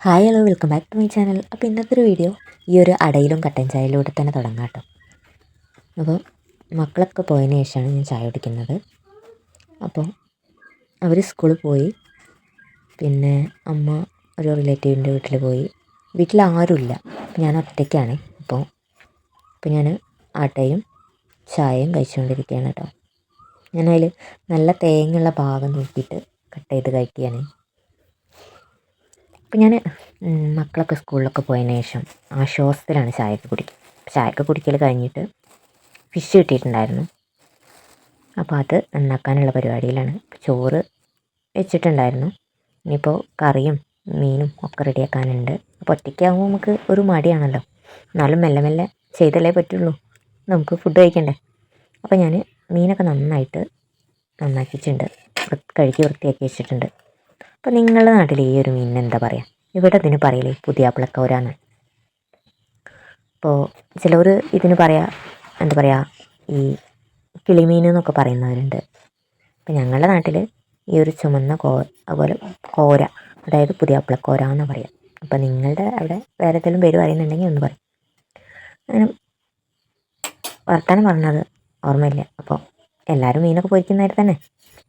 Hi hello welcome back to my channel അപ്പോൾ ഇന്നത്തെ ഒരു വീഡിയോ ഈ ഒരു അടയിലും കട്ടൻ ചായയിലൂടെ തന്നെ തുടങ്ങാം കേട്ടോ. അപ്പോൾ മക്കളൊക്കെ പോയതിന് ശേഷമാണ് ഞാൻ ചായ കുടിക്കുന്നത്. അപ്പോൾ അവർ സ്കൂളിൽ പോയി. പിന്നെ അമ്മ ഒരു റിലേറ്റീവിന്റെ വീട്ടിൽ പോയി. വീട്ടിൽ ആരുമില്ല. ഞാൻ ഒറ്റയ്ക്കാണ്. അപ്പോൾ അപ്പോൾ ഞാൻ അടയും ചായയും കഴിച്ചുകൊണ്ടിരിക്കുകയാണ് കേട്ടോ. ഞാനതിൽ നല്ല തേങ്ങയുള്ള ഭാഗം നോക്കിയിട്ട് കട്ട് ചെയ്ത് കഴിക്കുകയാണ്. അപ്പം ഞാൻ മക്കളൊക്കെ സ്കൂളിലൊക്കെ പോയതിന് ശേഷം ആശ്വാസത്തിലാണ് ചായയൊക്കെ കുടിക്കുക ചായയൊക്കെ കുടിക്കൽ കഴിഞ്ഞിട്ട് ഫിഷ് കിട്ടിയിട്ടുണ്ടായിരുന്നു. അപ്പോൾ അത് ഉണ്ടാക്കാനുള്ള പരിപാടിയിലാണ്. ചോറ് വെച്ചിട്ടുണ്ടായിരുന്നു. ഇനിയിപ്പോൾ കറിയും മീനും ഒക്കെ റെഡിയാക്കാനുണ്ട്. അപ്പോൾ ഒറ്റയ്ക്കാകുമ്പോൾ നമുക്ക് ഒരു മടിയാണല്ലോ. എന്നാലും മെല്ലെ മെല്ലെ ചെയ്തല്ലേ പറ്റുള്ളൂ. നമുക്ക് ഫുഡ് കഴിക്കണ്ടേ? അപ്പോൾ ഞാൻ മീനൊക്കെ നന്നായിട്ട് നന്നാക്കിയിട്ടുണ്ട്. കഴുകി വൃത്തിയാക്കി വെച്ചിട്ടുണ്ട്. അപ്പോൾ നിങ്ങളുടെ നാട്ടിൽ ഈ ഒരു മീനിന് എന്താ പറയുക ഇവിടെ ഇതിന് പറയലേ പുതിയാപ്പിളക്കോരാന്ന് അപ്പോൾ ചിലർ ഇതിന് പറയാ എന്താ പറയുക ഈ കിളിമീൻ എന്നൊക്കെ പറയുന്നവരുണ്ട്. അപ്പോൾ ഞങ്ങളുടെ നാട്ടിൽ ഈ ഒരു ചുമന്ന കോ അതുപോലെ കോര അതായത് പുതിയ അപ്പിളക്കോര എന്ന് പറയാം. അപ്പം നിങ്ങളുടെ അവിടെ വേറെ ഏതെങ്കിലും പേര് പറയുന്നുണ്ടെങ്കിൽ ഒന്ന് പറയും. അങ്ങനെ വർത്താനം പറഞ്ഞത് ഓർമ്മയില്ല. അപ്പോൾ എല്ലാവരും മീനൊക്കെ പൊരിക്കുന്നതായിട്ട് തന്നെ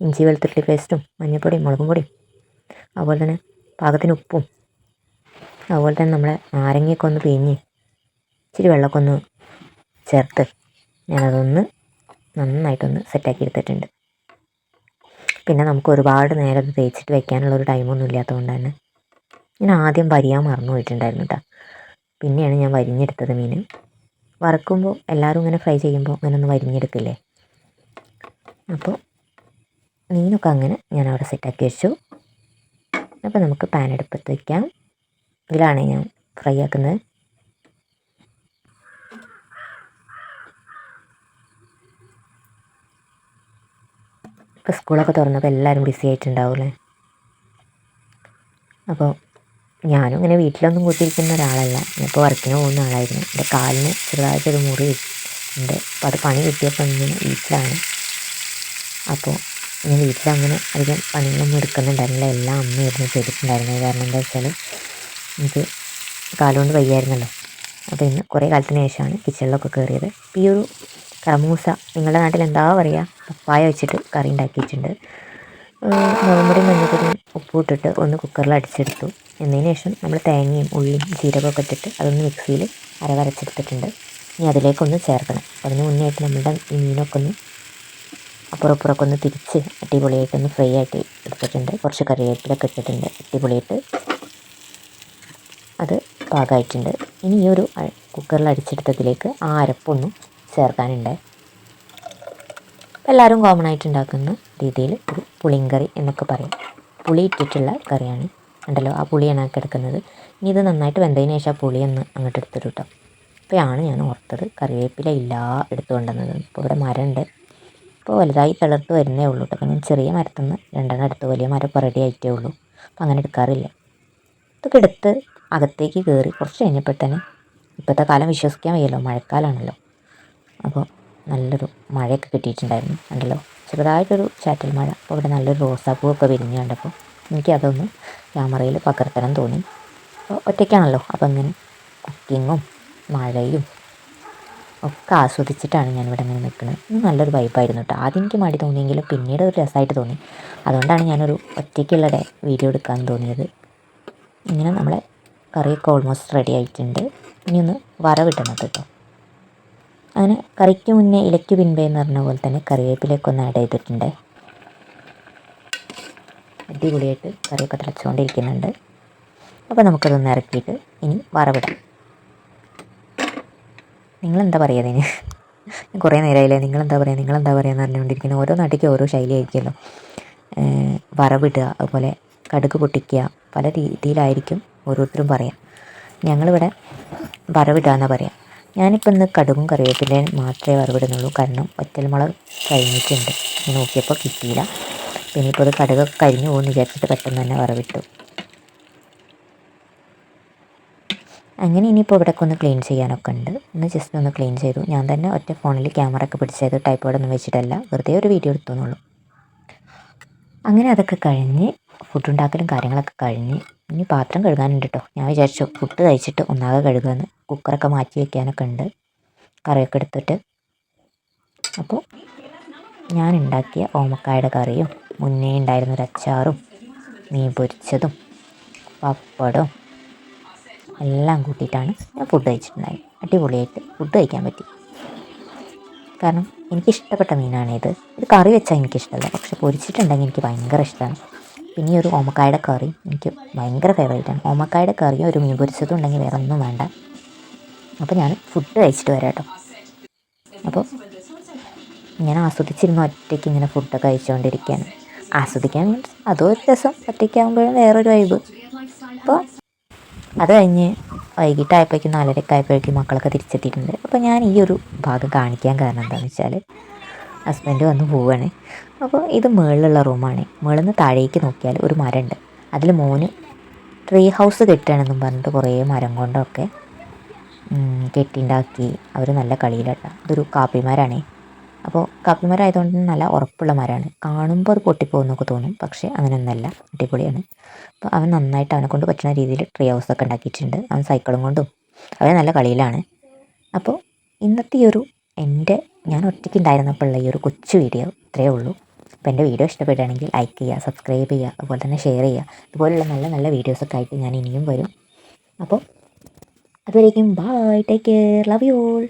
ഇഞ്ചി വെളുത്തുള്ളി പേസ്റ്റും മഞ്ഞൾപ്പൊടിയും മുളകും പൊടിയും. അതുപോലെ തന്നെ പാകത്തിന് ഉപ്പും. അതുപോലെ തന്നെ നമ്മളെ നാരങ്ങയൊക്കെ ഒന്ന് പിഴിഞ്ഞ് ഇച്ചിരി വെള്ളമൊക്കെ ഒന്ന് ചേർത്ത് ഞാനതൊന്ന് നന്നായിട്ടൊന്ന് സെറ്റാക്കി എടുത്തിട്ടുണ്ട്. പിന്നെ നമുക്ക് ഒരുപാട് നേരം അത് തേച്ചിട്ട് വെക്കാനുള്ള ഒരു ടൈമൊന്നും ഇല്ലാത്തതുകൊണ്ട് തന്നെ ഞാൻ ആദ്യം വരിയാൻ മറന്നു പോയിട്ടുണ്ടായിരുന്നു കേട്ടോ പിന്നെയാണ് ഞാൻ വരിഞ്ഞെടുത്തത് മീൻ. വറക്കുമ്പോൾ എല്ലാവരും ഇങ്ങനെ ഫ്രൈ ചെയ്യുമ്പോൾ അങ്ങനെ ഒന്ന് വരിഞ്ഞെടുക്കില്ലേ? അപ്പോൾ മീനൊക്കെ അങ്ങനെ ഞാൻ അവിടെ സെറ്റാക്കി വെച്ചു. അപ്പോൾ നമുക്ക് പാൻ അടുപ്പത്ത് വയ്ക്കാം ഇതിലാണ് ഞാൻ ഫ്രൈ ആക്കുന്നത്. ഇപ്പോൾ സ്കൂളൊക്കെ തുറന്നപ്പോൾ എല്ലാവരും ബിസി ആയിട്ടുണ്ടാവില്ലേ? അപ്പോൾ ഞാനും ഇങ്ങനെ വീട്ടിലൊന്നും കൂട്ടിയിരിക്കുന്ന ഒരാളല്ല. ഞാനിപ്പോൾ വർക്കിന് പോകുന്ന ആളായിരുന്നു. എന്റെ കാലിന് ചെറുതായിട്ടൊരു മുറി ഉണ്ട്. അപ്പോൾ അത് പണി കിട്ടിയപ്പോൾ ഇങ്ങനെ വീട്ടിലാണ്. അപ്പോൾ ഞാൻ വീട്ടിലങ്ങനെ അധികം പണികളൊന്നും എടുക്കുന്നുണ്ടായിരുന്നില്ല. എല്ലാം അമ്മയായിരുന്നു ചെയ്തിട്ടുണ്ടായിരുന്നത്. കാരണം എന്താ വെച്ചാൽ എനിക്ക് കാലുകൊണ്ട് വയ്യായിരുന്നല്ലോ. അപ്പോൾ ഇന്ന് കുറേ കാലത്തിന് ശേഷമാണ് കിച്ചണിലൊക്കെ കയറിയത് ഈ ഒരു കറമൂസ നിങ്ങളുടെ നാട്ടിൽ എന്താ പറയുക? പപ്പായ വെച്ചിട്ട് കറി ഉണ്ടാക്കിയിട്ടുണ്ട്. നോമ്പടി മഞ്ഞൾപ്പൊടിയും ഉപ്പും ഇട്ടിട്ട് ഒന്ന് കുക്കറിൽ അടിച്ചെടുത്തു. എന്നതിന് ശേഷം നമ്മൾ തേങ്ങയും ഉള്ളിയും ജീരകമൊക്കെ ഇട്ടിട്ട് അതൊന്ന് മിക്സിയിൽ അരവരച്ചെടുത്തിട്ടുണ്ട്. ഇനി അതിലേക്കൊന്ന് ചേർക്കണം. അതിന് മുന്നേ ആയിട്ട് നമ്മളുടെ ഈ മീനൊക്കെ ഒന്ന് അപ്പുറം ഇപ്പുറമൊക്കെ ഒന്ന് തിരിച്ച് അടിപൊളിയായിട്ടൊന്ന് ഫ്രൈ ആക്കി എടുത്തിട്ടുണ്ട്. കുറച്ച് കറിവേപ്പിലൊക്കെ ഇട്ടിട്ടുണ്ട്. അടിപൊളിയായിട്ട് അത് പാകമായിട്ടുണ്ട്. ഇനി ഈ ഒരു കുക്കറിൽ അടിച്ചെടുത്തതിലേക്ക് ആ അരപ്പൊന്നും ചേർക്കാനുണ്ട്. എല്ലാവരും കോമൺ ആയിട്ട് ഉണ്ടാക്കുന്ന രീതിയിൽ ഒരു പുളിങ്കറി എന്നൊക്കെ പറയും. പുളി ഇട്ടിട്ടുള്ള കറിയാണ് ഉണ്ടല്ലോ ആ പുളിയാണ് ആക്കി എടുക്കുന്നത്. ഇനി ഇത് നന്നായിട്ട് വെന്തതിന് ശേഷം ആ പുളി ഒന്ന് അങ്ങോട്ട് എടുത്തിട്ട് കേട്ടോ അപ്പോഴാണ് ഞാൻ ഓർത്തത് കറിവേപ്പില ഇല്ലാ എടുത്തു കൊണ്ടുവന്നത് ഇപ്പോൾ ഇവിടെ മരമുണ്ട്. ഇപ്പോൾ വലുതായി തളർത്ത് വരുന്നേ ഉള്ളൂ കേട്ടോ അപ്പം ഞാൻ ചെറിയ മരത്തുനിന്ന് രണ്ടെണ്ണം എടുത്ത് വലിയ മരം ഇപ്പോൾ ആയിട്ടേ ഉള്ളൂ. അപ്പം അങ്ങനെ എടുക്കാറില്ല. ഇതൊക്കെ എടുത്ത് അകത്തേക്ക് കയറി കുറച്ച് കഴിഞ്ഞപ്പോൾ തന്നെ ഇപ്പോഴത്തെ കാലം വിശ്വസിക്കാൻ വയ്യല്ലോ മഴക്കാലമാണല്ലോ അപ്പോൾ നല്ലൊരു മഴയൊക്കെ കിട്ടിയിട്ടുണ്ടായിരുന്നു ഉണ്ടല്ലോ ചെറുതായിട്ടൊരു ചാറ്റൽ മഴ. അപ്പോൾ ഇവിടെ നല്ലൊരു റോസാപ്പൂവൊക്കെ വിരിഞ്ഞ് കണ്ടപ്പോൾ എനിക്കതൊന്ന് ക്യാമറയിൽ പകർത്തണം തോന്നി. അപ്പോൾ ഒറ്റയ്ക്കാണല്ലോ. അപ്പോൾ അങ്ങനെ കുക്കിങ്ങും മഴയും ഒക്കെ ആസ്വദിച്ചിട്ടാണ് ഞാൻ ഇവിടെ ഇങ്ങനെ നിൽക്കുന്നത് നല്ലൊരു വൈബായിരുന്നു കേട്ടോ. ആദ്യം എനിക്ക് മടി തോന്നിയെങ്കിലും പിന്നീട് ഒരു രസമായിട്ട് തോന്നി. അതുകൊണ്ടാണ് ഞാനൊരു ഒറ്റയ്ക്കുള്ള ഡേ വീഡിയോ എടുക്കാൻ തോന്നിയത്. ഇങ്ങനെ നമ്മളെ കറിയൊക്കെ ഓൾമോസ്റ്റ് റെഡി ആയിട്ടുണ്ട്. ഇനി ഒന്ന് വറവിടണം കേട്ടോ. അങ്ങനെ കറിക്ക് മുന്നേ ഇലയ്ക്ക് പിൻപേ എന്ന് പറഞ്ഞ പോലെ തന്നെ കറിവേപ്പിലേക്ക് ഒന്ന് ആഡ് ചെയ്തിട്ടുണ്ട്. അടിപൊളിയായിട്ട് കറിയൊക്കെ തിളച്ചുകൊണ്ടിരിക്കുന്നുണ്ട്. അപ്പോൾ നമുക്കതൊന്ന് ഇറക്കിയിട്ട് ഇനി വറവിടാം. നിങ്ങളെന്താ പറയുക അതിന്? കുറേ നേരമായില്ലേ നിങ്ങളെന്താ പറയുക നിങ്ങളെന്താ പറയുക എന്ന് പറഞ്ഞുകൊണ്ടിരിക്കുന്നത് ഓരോ നാട്ടിലേക്ക് ഓരോ ശൈലി ആയിരിക്കുമല്ലോ ഏഹ് വറവിടുക അതുപോലെ കടുക് പൊട്ടിക്കുക പല രീതിയിലായിരിക്കും ഓരോരുത്തരും പറയാം. ഞങ്ങളിവിടെ വറവിടുക എന്നാണ് പറയാം. ഞാനിപ്പോൾ ഇന്ന് കടുകും കറിവേപ്പിലയും മാത്രമേ വറവിടുന്നുള്ളൂ. കാരണം ഒറ്റൽമുളക് കഴിഞ്ഞിട്ടുണ്ട്. നോക്കിയപ്പോൾ കിട്ടിയില്ല. പിന്നെ ഇപ്പോൾ അത് കടുകൊക്കെ കരിഞ്ഞു പോകുമെന്ന് വിചാരിച്ചിട്ട് പെട്ടെന്ന് തന്നെ വറവിട്ടു. അങ്ങനെ ഇനിയിപ്പോൾ ഇവിടെയൊക്കെ ഒന്ന് ക്ലീൻ ചെയ്യാനൊക്കെ ഉണ്ട്. ഒന്ന് ജസ്റ്റ് ഒന്ന് ക്ലീൻ ചെയ്തു. ഞാൻ തന്നെ ഒറ്റ ഫോണിൽ ക്യാമറ ഒക്കെ പിടിച്ചത് ടൈപ്പോഡൊന്നും വെച്ചിട്ടല്ല. വെറുതെ ഒരു വീഡിയോ എടുത്തുന്നുള്ളൂ. അങ്ങനെ അതൊക്കെ കഴിഞ്ഞ് ഫുഡ് ഉണ്ടാക്കലും കാര്യങ്ങളൊക്കെ കഴിഞ്ഞ് ഇനി പാത്രം കഴുകാനുണ്ട് കേട്ടോ ഞാൻ വിചാരിച്ചു ഫുഡ് കഴിച്ചിട്ട് ഒന്നാകെ കഴുകുമെന്ന് കുക്കറൊക്കെ മാറ്റി വയ്ക്കാനൊക്കെ ഉണ്ട്. കറിയൊക്കെ എടുത്തിട്ട്. അപ്പോൾ ഞാൻ ഉണ്ടാക്കിയ ഓമക്കായുടെ കറിയും മുന്നേ ഉണ്ടായിരുന്നൊരു അച്ചാറും മീൻ പൊരിച്ചതും പപ്പടവും എല്ലാം കൂട്ടിയിട്ടാണ് ഞാൻ ഫുഡ് കഴിച്ചിട്ടുണ്ടായത് അടിപൊളിയായിട്ട് ഫുഡ് കഴിക്കാൻ പറ്റി. കാരണം എനിക്കിഷ്ടപ്പെട്ട മീനാണ് ഇത്. കറി വെച്ചാൽ എനിക്കിഷ്ടമല്ല. പക്ഷെ പൊരിച്ചിട്ടുണ്ടെങ്കിൽ എനിക്ക് ഭയങ്കര ഇഷ്ടമാണ്. പിന്നെ ഒരു ഓമക്കായുടെ കറി എനിക്ക് ഭയങ്കര ഫേവറേറ്റാണ് ഓമക്കായുടെ കറിയും ഒരു മീൻ പൊരിച്ചതും ഉണ്ടെങ്കിൽ വേറെ ഒന്നും വേണ്ട. അപ്പോൾ ഞാൻ ഫുഡ് കഴിച്ചിട്ട് വരാം കേട്ടോ. അപ്പോൾ ഞാൻ ആസ്വദിച്ചിരുന്നു ഒറ്റയ്ക്ക് ഇങ്ങനെ ഫുഡൊക്കെ കഴിച്ചുകൊണ്ടിരിക്കുകയാണ് ആസ്വദിക്കാൻ മീൻസ് അതും ഒരു രസം ഒറ്റയ്ക്കാകുമ്പോഴും വേറൊരു വൈബ് അപ്പോൾ അത് കഴിഞ്ഞ് വൈകിട്ടായപ്പോഴേക്കും നാലരയൊക്കെ ആയപ്പോഴേക്കും മക്കളൊക്കെ തിരിച്ചെത്തിയിട്ടുണ്ട്. അപ്പോൾ ഞാൻ ഈ ഒരു ഭാഗം കാണിക്കാൻ കാരണം എന്താണെന്ന് വെച്ചാൽ ഹസ്ബൻഡ് വന്ന് പോവുകയാണ് അപ്പോൾ ഇത് മുകളിലുള്ള റൂമാണ്. മുകളിൽ നിന്ന് താഴേക്ക് നോക്കിയാൽ ഒരു മരമുണ്ട്. അതിൽ മോന് ട്രീ ഹൗസ് കെട്ടുകയാണെന്നും പറഞ്ഞിട്ട് കുറേ മരം കൊണ്ടൊക്കെ കെട്ടിണ്ടാക്കി. അവർ നല്ല കളിയിലാട്ടാ. ഇതൊരു കാപ്പിമരമാണേ അപ്പോൾ കാപ്പിമരം ആയതുകൊണ്ട് നല്ല ഉറപ്പുള്ള മരമാണ് കാണുമ്പോൾ അത് പൊട്ടിപ്പോകുന്നൊക്കെ തോന്നും പക്ഷേ അങ്ങനെയൊന്നല്ല അടിപൊളിയാണ്. അപ്പോൾ അവൻ നന്നായിട്ട് അവനെ കൊണ്ട് പറ്റുന്ന രീതിയിൽ ട്രീ ഹൗസൊക്കെ ഉണ്ടാക്കിയിട്ടുണ്ട്. അവൻ സൈക്കിളും കൊണ്ടും. അവൻ നല്ല കളിയിലാണ്. അപ്പോൾ ഇന്നത്തെ ഈ ഒരു എന്റെ ഞാൻ ഒറ്റയ്ക്ക് ഉണ്ടായിരുന്നപ്പോഴുള്ള ഈ ഒരു കൊച്ചു വീഡിയോ ഇത്രയേ ഉള്ളൂ. അപ്പോൾ എന്റെ വീഡിയോ ഇഷ്ടപ്പെടുകയാണെങ്കിൽ ലൈക്ക് ചെയ്യുക സബ്സ്ക്രൈബ് ചെയ്യുക അതുപോലെ തന്നെ ഷെയർ ചെയ്യുക. ഇതുപോലുള്ള നല്ല നല്ല വീഡിയോസൊക്കെ ആയിട്ട് ഞാൻ ഇനിയും വരും. അപ്പോൾ അതുവരേക്കും bye take care love you all